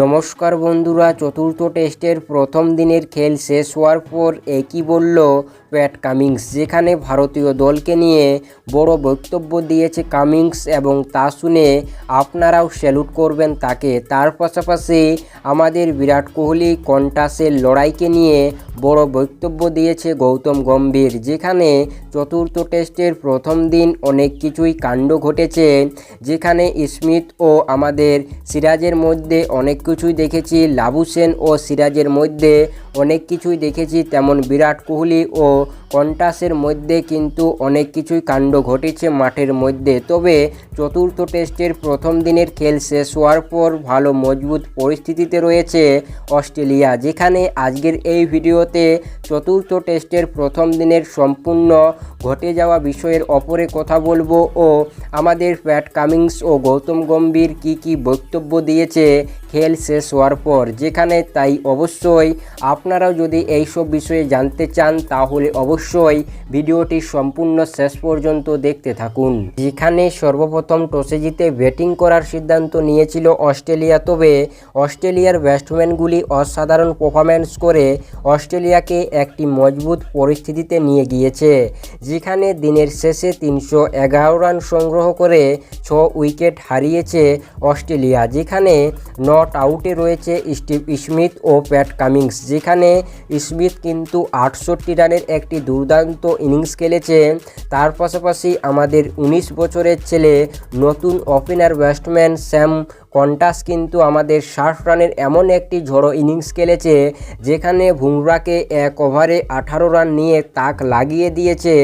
নমস্কার বন্ধুরা, চতুর্থ টেস্টের প্রথম দিনের খেল শেষ হওয়ার পর একই বলল প্যাট কামিংস, যেখানে ভারতীয় দলকে নিয়ে বড় বক্তব্য দিয়েছে কামিংস এবং তা শুনে আপনারাও স্যালুট করবেন তাকে। তার পাশাপাশি আমাদের বিরাট কোহলি কন্টাসের লড়াইকে নিয়ে বড় বক্তব্য দিয়েছে গৌতম গম্ভীর, যেখানে চতুর্থ টেস্টের প্রথম দিন অনেক কিছুই কাণ্ড ঘটেছে, যেখানে স্মিথ ও আমাদের সিরাজের মধ্যে অনেক কিছুই দেখেছি। লাবু সেন ও সিরাজের মধ্যে অনেক কিছুই দেখেছি, তেমন বিরাট কোহলি ও কন্টাসের মধ্যে কিন্তু অনেক কিছুই কাণ্ড ঘটেছে মাঠের মধ্যে। তবে চতুর্থ টেস্টের প্রথম দিনের খেল শেষ হওয়ার পর ভালো মজবুত পরিস্থিতিতে রয়েছে অস্ট্রেলিয়া, যেখানে আজকের এই ভিডিওতে চতুর্থ টেস্টের প্রথম দিনের সম্পূর্ণ ঘটে যাওয়া বিষয়ের অপরে কথা বলব ও আমাদের প্যাট কামিংস ও গৌতম গম্ভীর কি কি বক্তব্য দিয়েছে খেল শেষ হওয়ার পর, যেখানে তাই অবশ্যই আপনারাও যদি এইসব বিষয়ে জানতে চান, তাহলে অবশ্যই ভিডিওটি সম্পূর্ণ শেষ পর্যন্ত দেখতে থাকুন। যেখানে সর্বপ্রথম টসে জিতে ব্যাটিং করার সিদ্ধান্ত নিয়েছিল অস্ট্রেলিয়া। তবে অস্ট্রেলিয়ার ব্যাটসম্যানগুলি অসাধারণ পারফরম্যান্স করে অস্ট্রেলিয়াকে একটি মজবুত পরিস্থিতিতে নিয়ে গিয়েছে, যেখানে দিনের শেষে তিনশো এগারো রান সংগ্রহ করে ছ উইকেট হারিয়েছে অস্ট্রেলিয়া, যেখানে নট আউটে রয়েছে স্টিভ স্মিথ ও প্যাট কামিংস, যেখানে স্মিথ কিন্তু আটষট্টি রানের একটি দুর্দান্ত ইনিংস খেলেছে। তার পাশাপাশি আমাদের উনিশ বছরের ছেলে নতুন ওপেনার ব্যাটসম্যান স্যাম কন্টাস কিন্তু আমাদের ষাট রানের এমন একটি ঝড়ো ইনিংস খেলেছে, যেখানে বুমরাকে এক ওভারে আঠারো রান নিয়ে তাক লাগিয়ে দিয়েছে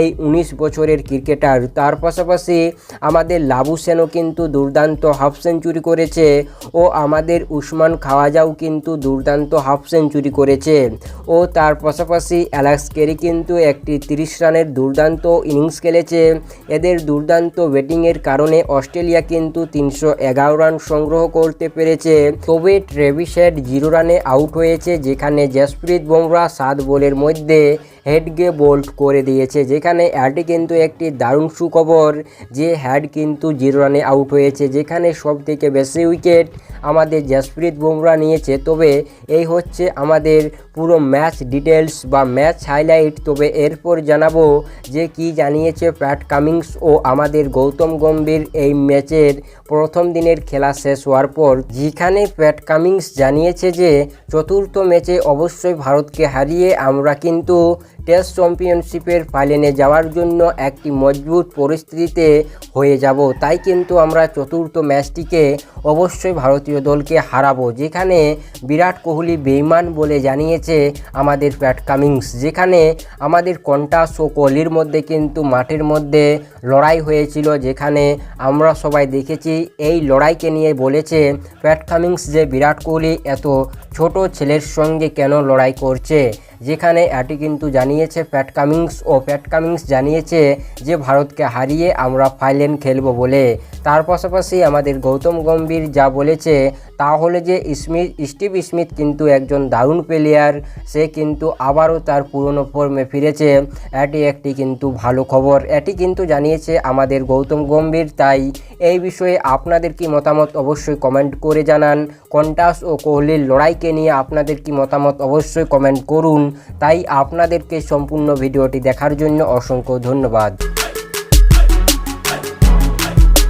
এই উনিশ বছরের ক্রিকেটার। তার পাশাপাশি আমাদের লাবু সেনও কিন্তু দুর্দান্ত হাফ সেঞ্চুরি করেছে ও আমাদের উসমান খাওয়াজাও কিন্তু দুর্দান্ত হাফ সেঞ্চুরি করেছে। ও তার পাশাপাশি অ্যালেক্স কেরি কিন্তু একটি তিরিশ রানের দুর্দান্ত ইনিংস খেলেছে। এদের দুর্দান্ত ব্যাটিংয়ের কারণে অস্ট্রেলিয়া কিন্তু তিনশো এগারো রান সংগ্রহ করতে পেরেছে। তবে ট্রেভিসেট জিরো রানে আউট হয়েছে, যেখানে জসপ্রীত বুমরা সাত বলের মধ্যে হেডকে বোল্ড করে দিয়েছে। যেখানে এটি কিন্তু একটি দারুণ সুখবর যে হেড কিন্তু জিরো রানে আউট হয়েছে, যেখানে সব থেকে বেশি উইকেট আমাদের জসপ্রীত বুমরা নিয়েছে। তবে এই হচ্ছে আমাদের পুরো ম্যাচ ডিটেলস বা ম্যাচ হাইলাইট। তবে এরপর জানাব যে কি জানিয়েছে প্যাট কামিংস ও আমাদের গৌতম গম্ভীর এই ম্যাচের প্রথম দিনের খেলা শেষ হওয়ার পর। যেখানে প্যাট কামিংস জানিয়েছে যে চতুর্থ ম্যাচে অবশ্যই ভারতকে হারিয়ে আমরা কিন্তু টেস্ট চ্যাম্পিয়নশিপের ফাইনালে যাওয়ার জন্য একটি মজবুত পরিস্থিতিতে হয়ে যাব। তাই কিন্তু আমরা চতুর্থ ম্যাচটিকে অবশ্যই ভারতীয় দলকে হারাবো। যেখানে বিরাট কোহলি বেইমান বলে জানিয়েছে আমাদের প্যাট কামিংস, যেখানে আমাদের কন্টাস ও কলির মধ্যে কিন্তু মাঠের মধ্যে লড়াই হয়েছিল, যেখানে আমরা সবাই দেখেছি এই লড়াইকে নিয়ে বলেছে প্যাট কামিংস যে বিরাট কোহলি এত ছোট ছেলের সঙ্গে কেন লড়াই করছে। যেখানে এটি কিন্তু জানিয়েছে প্যাট কামিংস ও প্যাট কামিংস জানিয়েছে যে ভারতকে হারিয়ে আমরা ফাইনাল খেলব বলে। তার পাশাপাশি আমাদের গৌতম গম্ভীর যা বলেছে তা হলে যে স্মিথ স্টিভ স্মিথ কিন্তু একজন দারুণ প্লেয়ার সে কিন্তু আবারও তার পুরনো ফর্মে ফিরেছে। এটি একটি কিন্তু ভালো খবর। এটি কিন্তু জানিয়েছে আমাদের গৌতম গম্ভীর, তাই এই বিষয়ে আপনাদের কি মতামত অবশ্যই কমেন্ট করে জানান। কন্টাস ও কোহলির লড়াইকে নিয়ে আপনাদের কি মতামত অবশ্যই কমেন্ট করুন। তাই আপনাদেরকে সম্পূর্ণ ভিডিওটি দেখার জন্য অসংখ্য ধন্যবাদ।